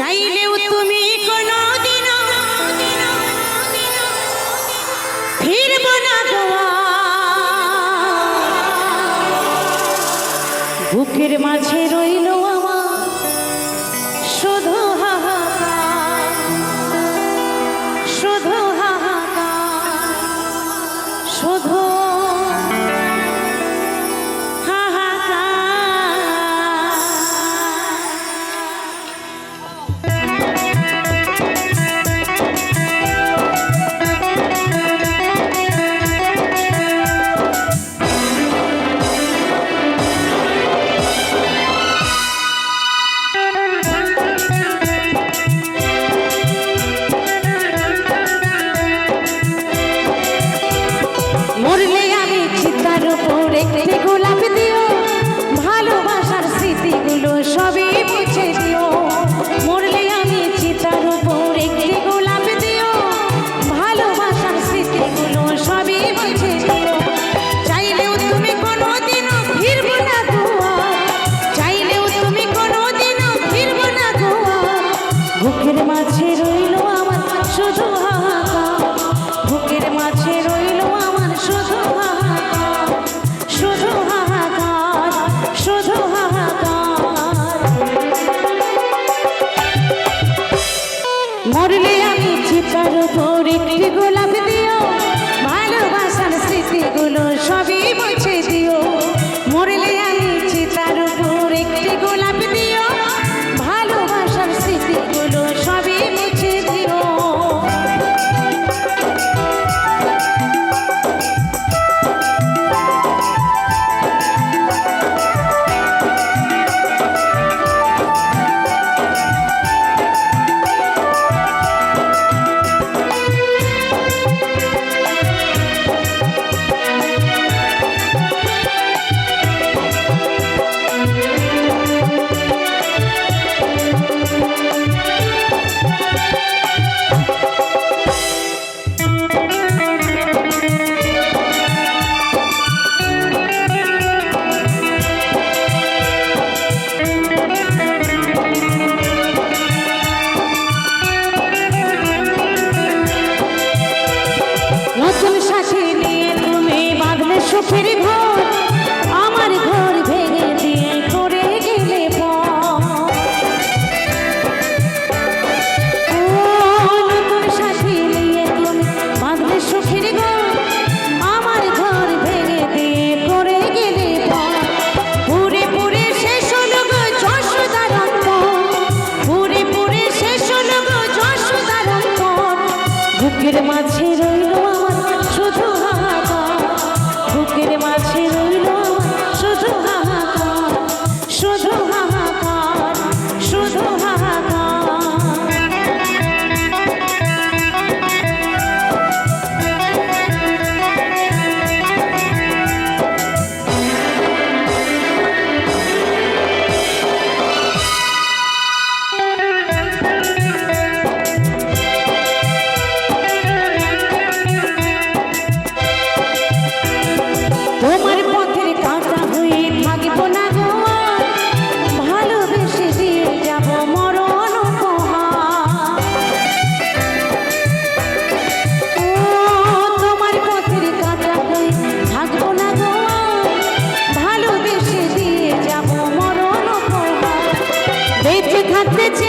চাইলেও তুমি কোনো দিন ফিরব না বুকের মাঝে রইল puppets